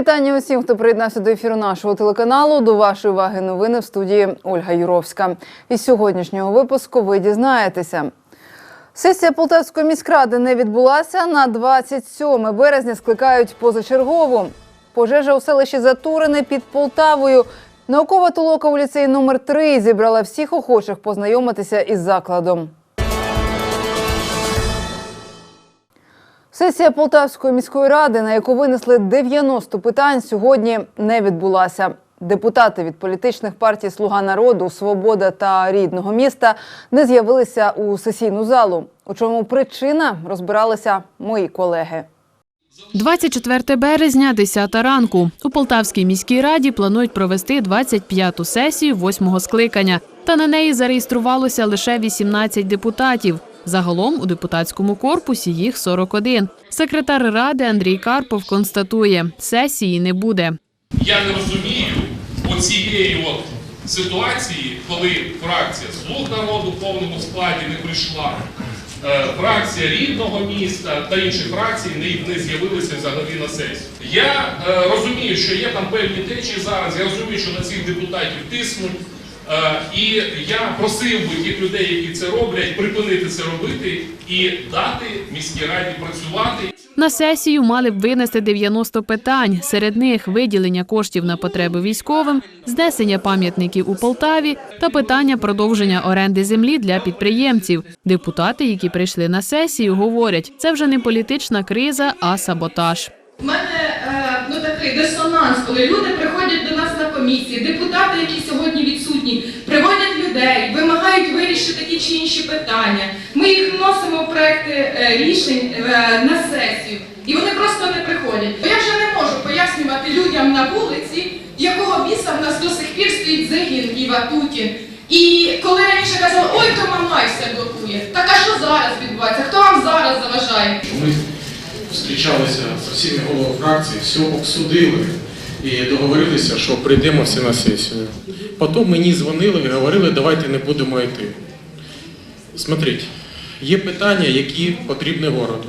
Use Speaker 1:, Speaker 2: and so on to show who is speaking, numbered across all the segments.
Speaker 1: Вітання усім, хто приєднався до ефіру нашого телеканалу. До вашої уваги новини в студії Ольга Юровська. Із сьогоднішнього випуску ви дізнаєтеся. Сесія Полтавської міськради не відбулася. На 27 березня скликають позачергову. Пожежа у селищі Затурине під Полтавою. Наукова толока у ліцеї номер 3 зібрала всіх охочих познайомитися із закладом. Сесія Полтавської міської ради, на яку винесли 90 питань, сьогодні не відбулася. Депутати від політичних партій Слуга народу, Свобода та рідного міста не з'явилися у сесійну залу. У чому причина розбиралися мої колеги.
Speaker 2: 24 березня, 10 ранку. У Полтавській міській раді планують провести 25-ту сесію восьмого скликання. Та на неї зареєструвалося лише 18 депутатів. Загалом у депутатському корпусі їх 41. Секретар ради Андрій Карпов констатує, сесії не буде.
Speaker 3: Я не розумію оцієї от ситуації, коли фракція «Слуг народу в повному складі не прийшла, е, фракція рідного міста та інші фракції не, не з'явилися взагалі на сесію. Я е, розумію, що є там певні течії зараз, я розумію, що на цих депутатів тиснуть. Е, і я просив би тих людей, які це роблять, припинити це робити і дати міській раді працювати.
Speaker 2: На сесію мали б винести 90 питань. Серед них виділення коштів на потреби військовим, знесення пам'ятників у Полтаві та питання продовження оренди землі для підприємців. Депутати, які прийшли на сесію, говорять, це вже не політична криза, а саботаж.
Speaker 4: У мене е, ну такий дисонанс, коли люди приходять до нас на комісії, депутати, які сьогодні відсутні, приводять людей, вимагають вирішити ті чи інші питання. Ми їх вносимо в проекти е, рішень е, на сесію, і вони просто не приходять. Я вже не можу пояснювати людям на вулиці, якого біса в нас до сих пір стоїть загін і Ватутін. І коли раніше казали, ой, то Мамай все блокує. Так а що зараз відбувається? Хто вам зараз заважає?
Speaker 5: Ми зустрічалися з всіми головами фракцій, все обсудили і договорилися, що прийдемо всі на сесію. Потім мені дзвонили і говорили, давайте не будемо йти. Смотрите, є питання, які потрібні городу.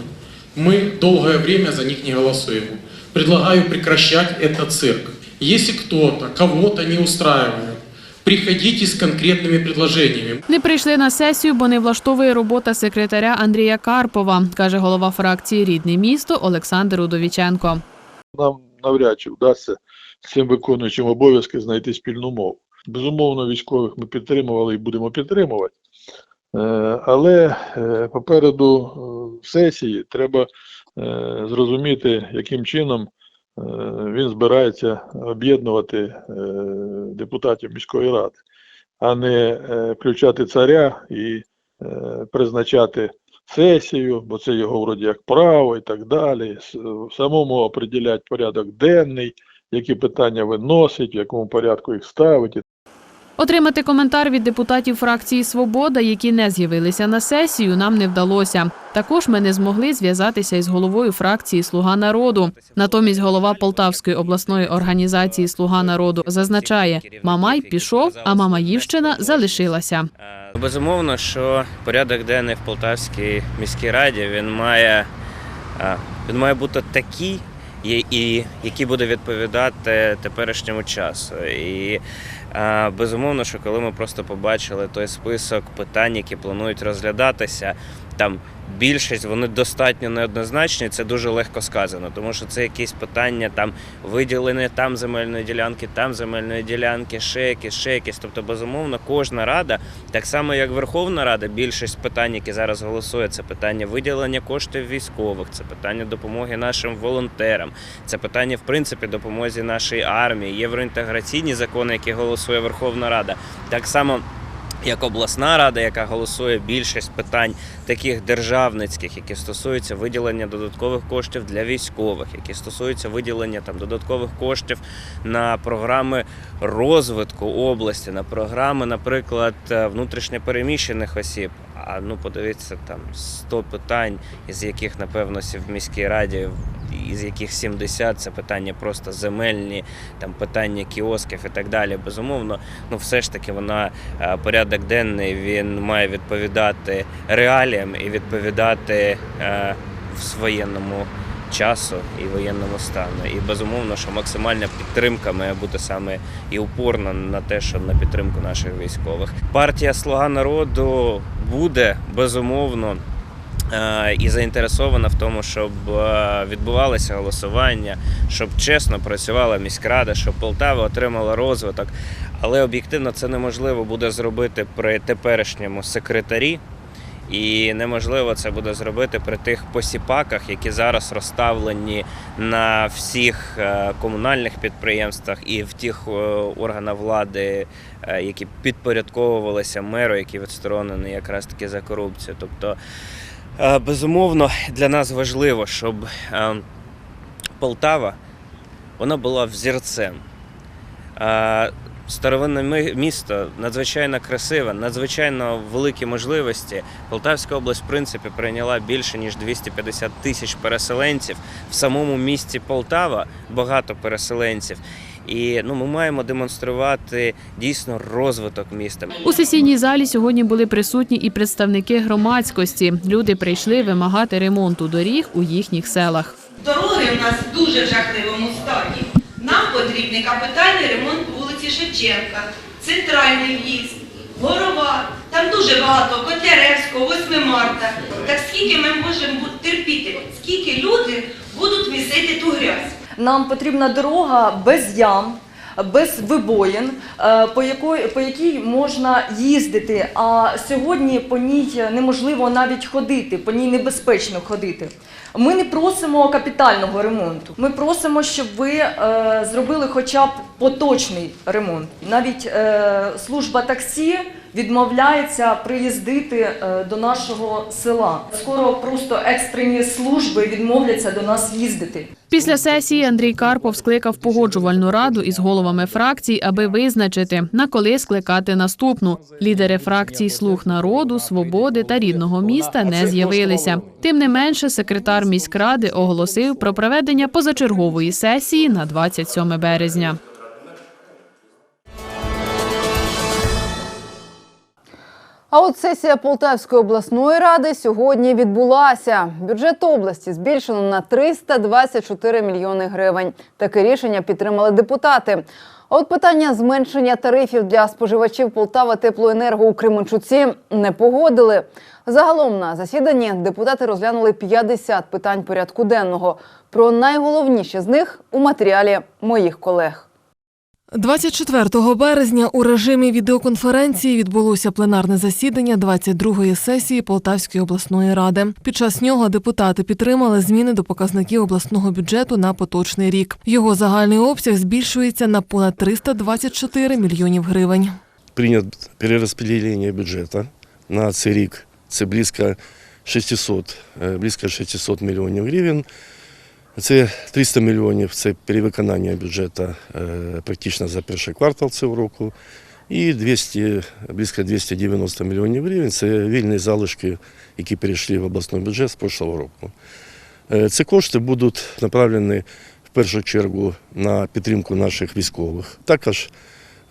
Speaker 5: Ми довгое время за них не голосуємо. Предлагаю прекращать этот цирк. Если кто-то кого-то не устраивает, приходите с конкретными предложениями.
Speaker 2: Не прийшли на сесію, бо не влаштовує робота секретаря Андрія Карпова, каже голова фракції Рідне місто Олександр Удовіченко.
Speaker 6: нам навряд чи вдасться цим виконуючим обов'язки знайти спільну мову. Безумовно, військових ми підтримували і будемо підтримувати. Е, Але е, попереду е, сесії треба зрозуміти, яким чином він збирається об'єднувати депутатів міської ради, а не включати царя і призначати сесію, бо це його вроді як право і так далі. С- Самому определяти порядок денний, які питання виносить, в якому порядку їх ставить.
Speaker 2: Отримати коментар від депутатів фракції Свобода, які не з'явилися на сесію, нам не вдалося. Також ми не змогли зв'язатися із головою фракції Слуга народу. Натомість голова Полтавської обласної організації Слуга народу зазначає, Мамай пішов, а Мамаївщина залишилася.
Speaker 7: Безумовно, що порядок денний в Полтавській міській раді він має, він має бути такий, і- який буде відповідати теперішньому часу. І безумовно, що коли ми просто побачили той список питань, які планують розглядатися, там більшість вони достатньо неоднозначні. Це дуже легко сказано, тому що це якісь питання там виділення там земельної ділянки, там земельної ділянки, ще якісь, ще якісь. Тобто, безумовно, кожна рада, так само як Верховна Рада, більшість питань, які зараз голосує, це питання виділення коштів військових, це питання допомоги нашим волонтерам, це питання, в принципі, допомозі нашій армії, євроінтеграційні закони, які голосує Верховна Рада. Так само як обласна рада, яка голосує більшість питань таких державницьких, які стосуються виділення додаткових коштів для військових, які стосуються виділення там додаткових коштів на програми розвитку області, на програми, наприклад, е, внутрішньопереміщених осіб. А ну подивіться там 100 питань, із яких напевно в міській раді, із яких 70 це питання просто земельні, там питання кіосків і так далі. Безумовно, ну все ж таки вона е, порядок денний він має відповідати реаліям і відповідати е, в своєнному часу і воєнному стану. І безумовно, що максимальна підтримка має бути саме і упорна на те, що на підтримку наших військових. Партія Слуга народу буде безумовно. Е, І заінтересована в тому, щоб е, відбувалося голосування, щоб чесно працювала міськрада, щоб Полтава отримала розвиток. Але об'єктивно це неможливо буде зробити при теперішньому секретарі, і неможливо це буде зробити при тих посіпаках, які зараз розставлені на всіх е, комунальних підприємствах і в тих органах влади, які підпорядковувалися меру, які відсторонені якраз таки за корупцію. Тобто, безумовно, для нас важливо, щоб е, Полтава вона була взірцем. Е, Старовинне місто надзвичайно красиве, надзвичайно великі можливості. Полтавська область, в принципі, прийняла більше ніж 250 тисяч переселенців. В самому місті Полтава багато переселенців. І ну, ми маємо демонструвати дійсно розвиток міста.
Speaker 2: У сесійній залі сьогодні були присутні і представники громадськості. Люди прийшли вимагати ремонту доріг у їхніх селах.
Speaker 8: Дороги у нас дуже в жахливому стані. Нам потрібний капітальний ремонт вулиці Шевченка, центральний в'їзд, Горова. Там дуже багато Котляревського, 8 марта. Так скільки ми можемо терпіти? Скільки люди будуть місити ту грязь?
Speaker 9: Нам потрібна дорога без ям, без вибоїн, е, по якої по якій можна їздити. А сьогодні по ній неможливо навіть ходити, по ній небезпечно ходити. Ми не просимо капітального ремонту. Ми просимо, щоб ви е, зробили хоча б поточний ремонт. Навіть е, служба таксі відмовляється приїздити е, до нашого села. Скоро просто екстрені служби відмовляться до нас їздити.
Speaker 2: Після сесії Андрій Карпов скликав погоджувальну раду із головами фракцій, аби визначити, на коли скликати наступну. Лідери фракцій Слуг народу, свободи та рідного міста не з'явилися. Тим не менше, секретар міськради оголосив про проведення позачергової сесії на 27 березня.
Speaker 1: А от сесія Полтавської обласної ради сьогодні відбулася. Бюджет області збільшено на 324 мільйони гривень. Таке рішення підтримали депутати. А от питання зменшення тарифів для споживачів Полтава теплоенерго у Кременчуці не погодили. Загалом на засіданні депутати розглянули 50 питань порядку денного. Про найголовніші з них у матеріалі моїх колег.
Speaker 10: 24 березня у режимі відеоконференції відбулося пленарне засідання 22-ї сесії Полтавської обласної ради. Під час нього депутати підтримали зміни до показників обласного бюджету на поточний рік. Його загальний обсяг збільшується на понад 324 мільйонів гривень.
Speaker 11: прийнято перерозподілення бюджету на цей рік. Це близько 600, е, близько 600 мільйонів гривень. Це 300 мільйонів це перевиконання бюджету е, практично за перший квартал цього року. І 200, близько 290 мільйонів гривень це вільні залишки, які перейшли в обласний бюджет з прошлого року. Е, Ці кошти будуть направлені в першу чергу на підтримку наших військових. Також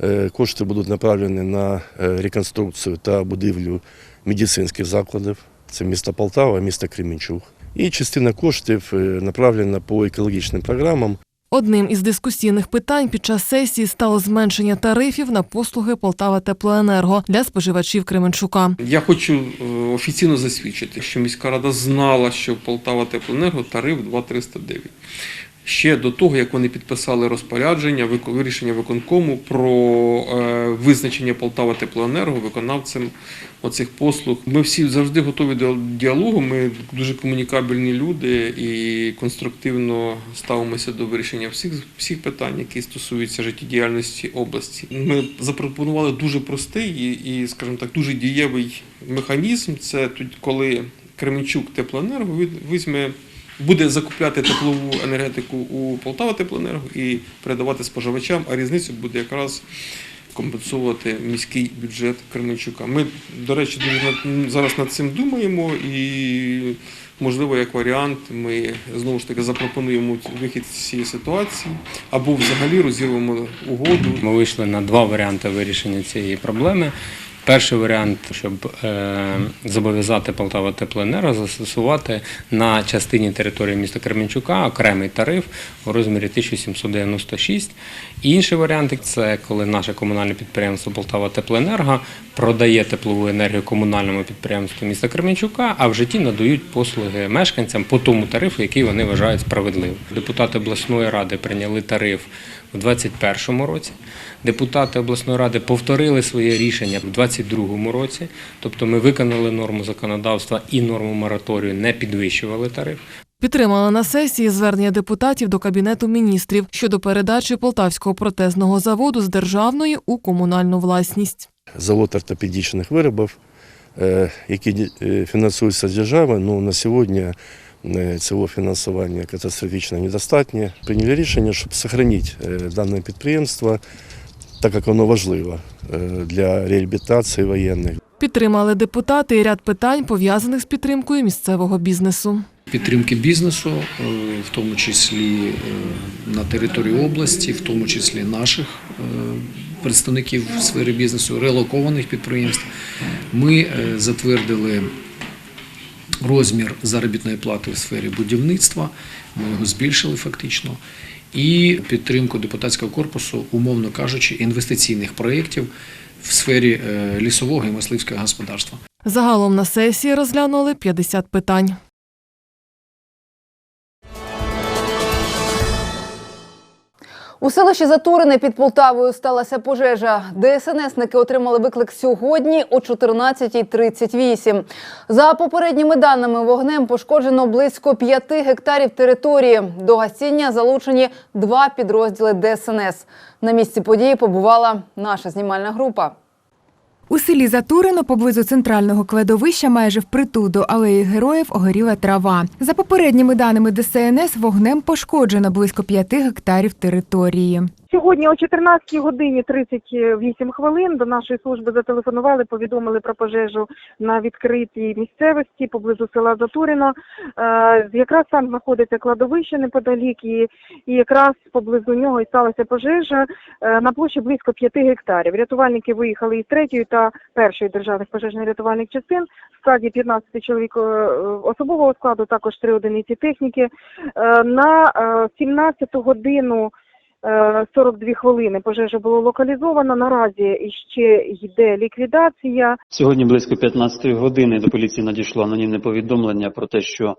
Speaker 11: Е, Кошти будуть направлені на реконструкцію та будівлю медицинських закладів. Це місто Полтава, місто Кременчуг. І частина коштів е, направлена по екологічним програмам.
Speaker 10: Одним із дискусійних питань під час сесії стало зменшення тарифів на послуги Полтава Теплоенерго для споживачів Кременчука.
Speaker 12: Я хочу е, офіційно засвідчити, що міська рада знала, що Полтава Теплоенерго тариф 2,309. Ще до того, як вони підписали розпорядження, вирішення виконкому про е, визначення Полтава Теплоенерго виконавцем оцих послуг. Ми всі завжди готові до діалогу. Ми дуже комунікабельні люди і конструктивно ставимося до вирішення всіх, всіх питань, які стосуються життєдіяльності області. Ми запропонували дуже простий і, скажімо так, дуже дієвий механізм. Це тоді, коли Кременчук Теплоенерго візьме. Буде закупляти теплову енергетику у Полтава Теплоенерго і передавати споживачам, а різницю буде якраз компенсувати міський бюджет Кременчука. Ми, до речі, зараз над цим думаємо і, можливо, як варіант, ми знову ж таки запропонуємо вихід з цієї ситуації або взагалі розірвемо угоду.
Speaker 13: Ми вийшли на два варіанти вирішення цієї проблеми. Перший варіант, щоб е, зобов'язати Полтава Теплоенерго застосувати на частині території міста Кременчука окремий тариф у розмірі 1796. Інший варіант це коли наше комунальне підприємство Полтава Теплоенерго продає теплову енергію комунальному підприємству міста Кременчука, а в житті надають послуги мешканцям по тому тарифу, який вони вважають справедливим. Депутати обласної ради прийняли тариф у 2021 році. Депутати обласної ради повторили своє рішення в 2022 році. Тобто ми виконали норму законодавства і норму мораторію, не підвищували тариф.
Speaker 10: Підтримали на сесії звернення депутатів до Кабінету міністрів щодо передачі полтавського протезного заводу з державної у комунальну власність.
Speaker 11: Завод ортопедичних виробів, е, які е, фінансуються з держави, ну на сьогодні е, цього фінансування катастрофічно недостатньо. Прийняли рішення, щоб зберігати е, дане підприємство, так як воно важливо е, для реабілітації воєнних.
Speaker 10: Підтримали депутати і ряд питань, пов'язаних з підтримкою місцевого бізнесу.
Speaker 14: підтримки бізнесу, е, в тому числі е, на території області, в тому числі наших представників в сфері бізнесу, релокованих підприємств. Ми затвердили розмір заробітної плати в сфері будівництва, ми його збільшили фактично. І підтримку депутатського корпусу, умовно кажучи, інвестиційних проєктів в сфері е, лісового і мисливського господарства.
Speaker 10: Загалом на сесії розглянули 50 питань.
Speaker 1: У селищі Затурине під Полтавою сталася пожежа. ДСНСники отримали виклик сьогодні о 14.38. За попередніми даними, вогнем пошкоджено близько 5 гектарів території. До гасіння залучені два підрозділи ДСНС. На місці події побувала наша знімальна група.
Speaker 15: У селі Затурино поблизу центрального кладовища майже впритул до алеї героїв огоріла трава. За попередніми даними ДСНС, вогнем пошкоджено близько 5 гектарів території.
Speaker 16: Сьогодні о 14 годині 38 хвилин до нашої служби зателефонували, повідомили про пожежу на відкритій місцевості поблизу села Затуріно. Е, якраз там знаходиться кладовище неподалік, і, якраз поблизу нього і сталася пожежа е, на площі близько 5 гектарів. Рятувальники виїхали із третьої та першої державних пожежно-рятувальних частин в складі 15 чоловік е, особового складу, також 3 одиниці техніки. На е, 17 годину 42 хвилини пожежа було локалізовано. Наразі ще йде ліквідація.
Speaker 17: Сьогодні близько 15 години до поліції надійшло анонімне повідомлення про те, що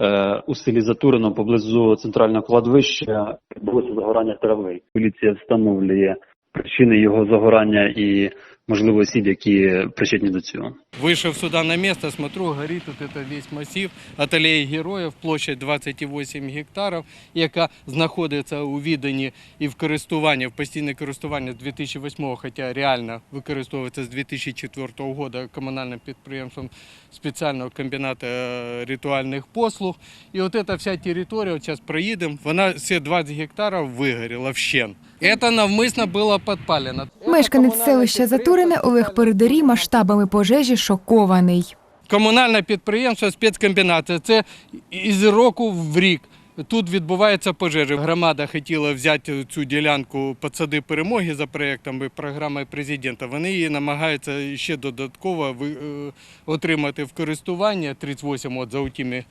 Speaker 17: е, у селі Затурино поблизу центрального кладовища відбулося загорання трави. Поліція встановлює причини його загорання і можливо осіб, які причетні до цього.
Speaker 18: Вышел сюда на место, смотрю, горит вот это весь массив от алеї героїв, площадь 28 гектарів, яка знаходиться у відданні і в користуванні, в постійне користування з 2008 хоча реально використовується з 2004 року комунальним підприємством спеціального комбінату е, ритуальних послуг. І от ця вся територія, от зараз проїдемо, вона всі 20 гектарів вигоріла вщен. Це навмисно було підпалено.
Speaker 15: Мешканець селища Затурине Олег Передарій масштабами пожежі шокований.
Speaker 18: Комунальне підприємство спецкомбінація. Це із року в рік. Тут відбувається пожежа. Громада хотіла взяти цю ділянку «Подсади перемоги за проєктами програми президента. Вони її намагаються ще додатково е, отримати в користування 38 от за тими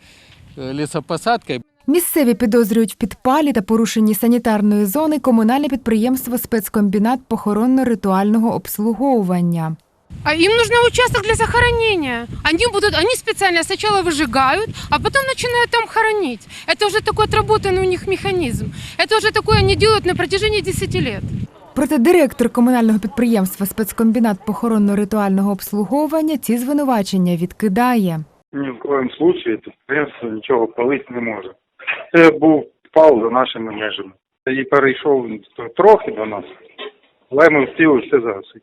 Speaker 18: е, лісопосадкою.
Speaker 15: Місцеві підозрюють в підпалі та порушенні санітарної зони комунальне підприємство спецкомбінат похоронно-ритуального обслуговування.
Speaker 19: А им нужен участок для захоронения. Они будут, они специально сначала выжигают, а потом начинают там хоронить. Это уже такой отработанный у них механизм. Это уже такое они делают на протяжении 10 лет.
Speaker 15: Проте директор комунального підприємства спецкомбінат похоронно-ритуального обслуговування ці звинувачення відкидає.
Speaker 20: Ні в коєму случаї підприємство нічого палити не може. Це був пал за нашими межами. І перейшов трохи до нас, але ми встигли все загасити.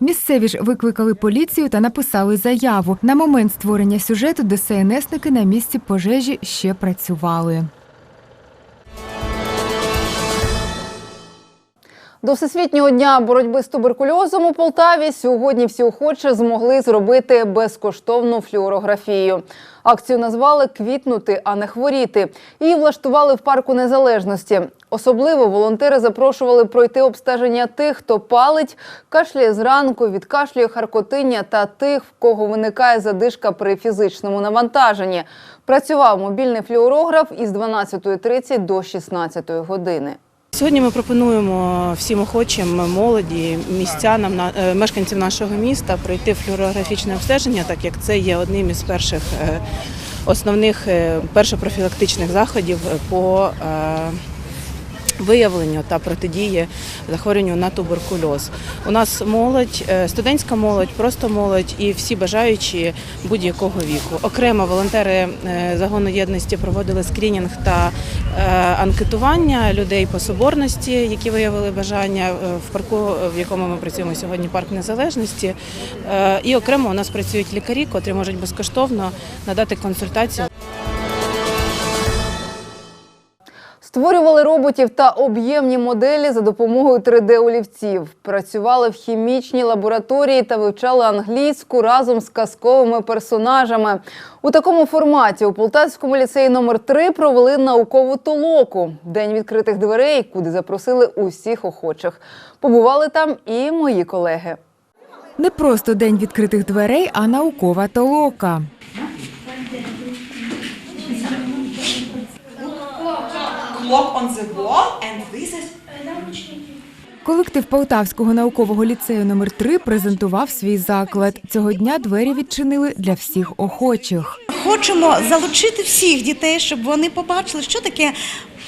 Speaker 15: Місцеві ж викликали поліцію та написали заяву. На момент створення сюжету ДСНСники на місці пожежі ще працювали.
Speaker 1: До Всесвітнього дня боротьби з туберкульозом у Полтаві сьогодні всі охочі змогли зробити безкоштовну флюорографію. Акцію назвали Квітнути, а не хворіти. Її влаштували в парку незалежності. Особливо волонтери запрошували пройти обстеження тих, хто палить, кашляє зранку, відкашлює харкотиння та тих, в кого виникає задишка при фізичному навантаженні. Працював мобільний флюорограф із 12.30 до 16 години.
Speaker 21: Сьогодні ми пропонуємо всім охочим молоді, містянам, на- е, мешканцям нашого міста пройти флюорографічне обстеження, так як це є одним із перших е, основних е, першопрофілактичних заходів по виявленню та протидії захворюванню на туберкульоз. У нас молодь, е, студентська молодь, просто молодь і всі бажаючі будь-якого віку. Окремо волонтери е, загону єдності проводили скринінг та е, анкетування людей по соборності, які виявили бажання в парку, в якому ми працюємо сьогодні, парк незалежності. І окремо у нас працюють лікарі, котрі можуть безкоштовно надати консультацію.
Speaker 1: Створювали роботів та об'ємні моделі за допомогою 3D-олівців. Працювали в хімічній лабораторії та вивчали англійську разом з казковими персонажами. У такому форматі у Полтавському ліцеї номер 3 провели наукову толоку день відкритих дверей, куди запросили усіх охочих. Побували там і мої колеги.
Speaker 15: Не просто день відкритих дверей, а наукова толока.
Speaker 22: Clock on the wall and this is
Speaker 15: Колектив Полтавського наукового ліцею номер 3 презентував свій заклад. Цього дня двері відчинили для всіх охочих.
Speaker 23: Хочемо залучити всіх дітей, щоб вони побачили, що таке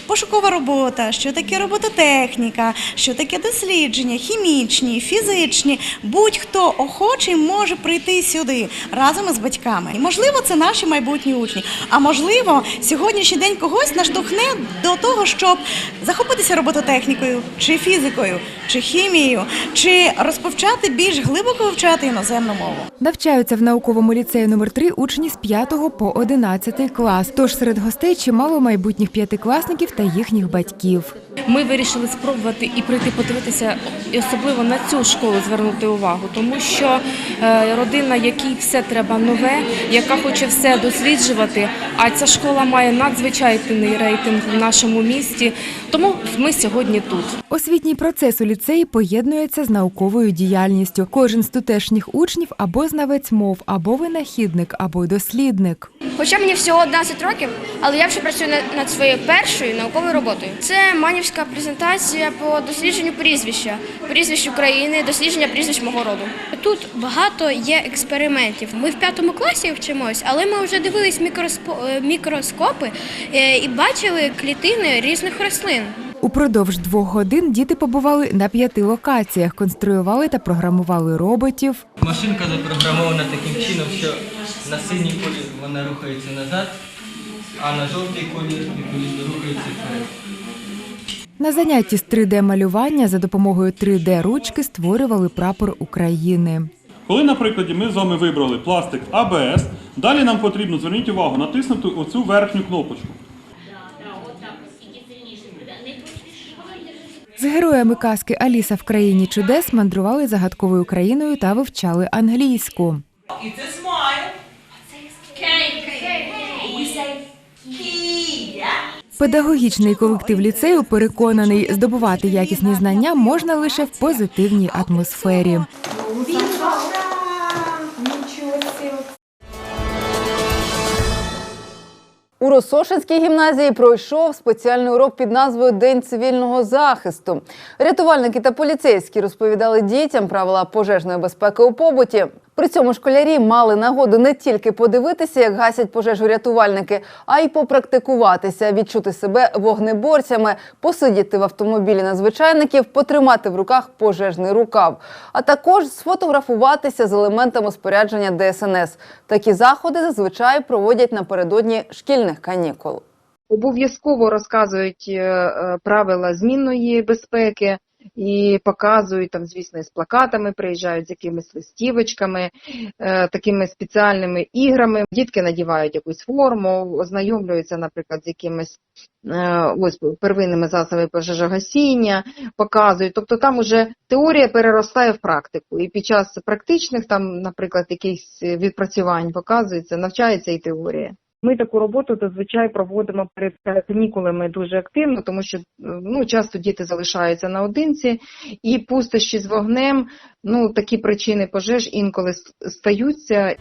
Speaker 23: пошукова робота, що таке робототехніка, що таке дослідження, хімічні, фізичні. Будь-хто охочий може прийти сюди разом із батьками. І можливо, це наші майбутні учні. А можливо, сьогоднішній день когось наштовхне до того, щоб захопитися робототехнікою, чи фізикою, чи хімією, чи розповчати більш глибоко вивчати іноземну мову.
Speaker 15: Навчаються в науковому ліцеї номер 3 учні з 5 по 11 клас. Тож серед гостей чимало майбутніх п'ятикласників та їхніх батьків.
Speaker 24: Ми вирішили спробувати і прийти подивитися, і особливо на цю школу звернути увагу, тому що е, родина, якій все треба нове, яка хоче все досліджувати. А ця школа має надзвичайний рейтинг в нашому місті. Тому ми сьогодні тут.
Speaker 15: Освітній процес у ліцеї поєднується з науковою діяльністю. Кожен з тутешніх учнів або знавець мов, або винахідник, або дослідник.
Speaker 25: Хоча мені всього 11 років, але я вже працюю над- над своєю першою науковою роботою. Це манівська презентація по дослідженню прізвища, прізвищ України, дослідження прізвищ мого роду. Тут багато є експериментів. Ми в п'ятому класі вчимось, але ми вже дивились мікроспо- е, мікроскопи е, і бачили клітини різних рослин.
Speaker 15: Упродовж двох годин діти побували на п'яти локаціях, конструювали та програмували роботів,
Speaker 26: Машинка запрограмована таким чином, що на синій колір вона рухається назад, а на жовтий колір відповідно рухається вперед.
Speaker 15: На занятті з 3D-малювання за допомогою 3D-ручки створювали прапор України.
Speaker 27: Коли, на прикладі, ми з вами вибрали пластик АБС, далі нам потрібно, зверніть увагу, натиснути оцю верхню кнопочку.
Speaker 15: З героями казки Аліса в країні чудес мандрували загадковою країною та вивчали англійську.
Speaker 22: it's a smile. We
Speaker 15: Педагогічний колектив ліцею переконаний, здобувати якісні знання можна лише в позитивній атмосфері.
Speaker 1: У Росошинській гімназії пройшов спеціальний урок під назвою День цивільного захисту. Рятувальники та поліцейські розповідали дітям правила пожежної безпеки у побуті. При цьому школярі мали нагоду не тільки подивитися, як гасять пожежу рятувальники, а й попрактикуватися, відчути себе вогнеборцями, посидіти в автомобілі надзвичайників, потримати в руках пожежний рукав, а також сфотографуватися з елементами спорядження ДСНС. Такі заходи зазвичай проводять напередодні шкільних канікул.
Speaker 28: Обов'язково розказують е, е, правила змінної безпеки,
Speaker 29: і показують там, звісно, з плакатами приїжджають з якимись листівочками, е, такими спеціальними іграми. Дітки надівають якусь форму, ознайомлюються, наприклад, з якимись е, ось первинними засобами пожежогасіння, показують. Тобто там уже теорія переростає в практику. І під час практичних, там, наприклад, якихось відпрацювань показується, навчається і теорія. Ми таку роботу зазвичай проводимо перед канікулами дуже активно, тому що ну часто діти залишаються наодинці, і пустощі з вогнем, ну такі причини пожеж інколи стаються.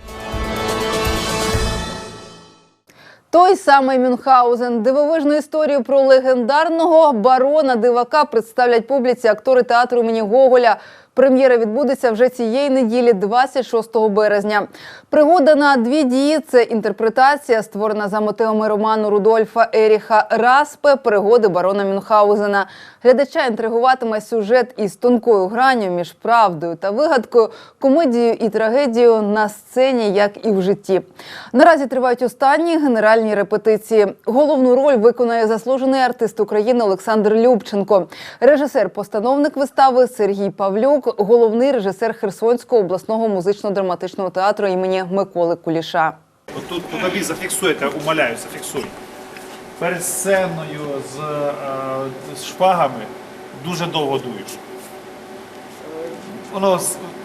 Speaker 1: Той самий Мюнхгаузен. Дивовижну історію про легендарного барона дивака представлять публіці актори театру імені Гоголя. Прем'єра відбудеться вже цієї неділі, 26 березня. Пригода на дві дії це інтерпретація, створена за мотивами роману Рудольфа Еріха Распе Пригоди барона Мюнхгаузена. Глядача інтригуватиме сюжет із тонкою гранню між правдою та вигадкою, комедією і трагедією на сцені, як і в житті. Наразі тривають останні генеральні репетиції. Головну роль виконає заслужений артист України Олександр Любченко, режисер-постановник вистави Сергій Павлюк, головний режисер Херсонського обласного музично-драматичного театру імені Миколи Куліша.
Speaker 30: Тут тобі зафіксуйте, умоляю, зафіксуй. Перед сценою з, е, з шпагами дуже довго дуєш. Воно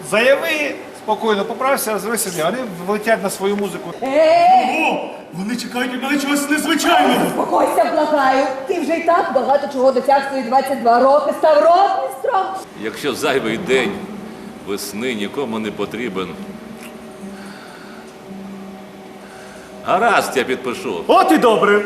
Speaker 30: заяви, спокійно поправся, розвивай собі, вони влетять на свою музику.
Speaker 31: Ого! Вони чекають від мене чогось незвичайного.
Speaker 32: Спокойся, благаю. Ти вже й так багато чого досяг свої 22 роки, став ротмістром.
Speaker 33: Якщо зайвий день весни нікому не потрібен. Гаразд, я підпишу.
Speaker 31: От і добре.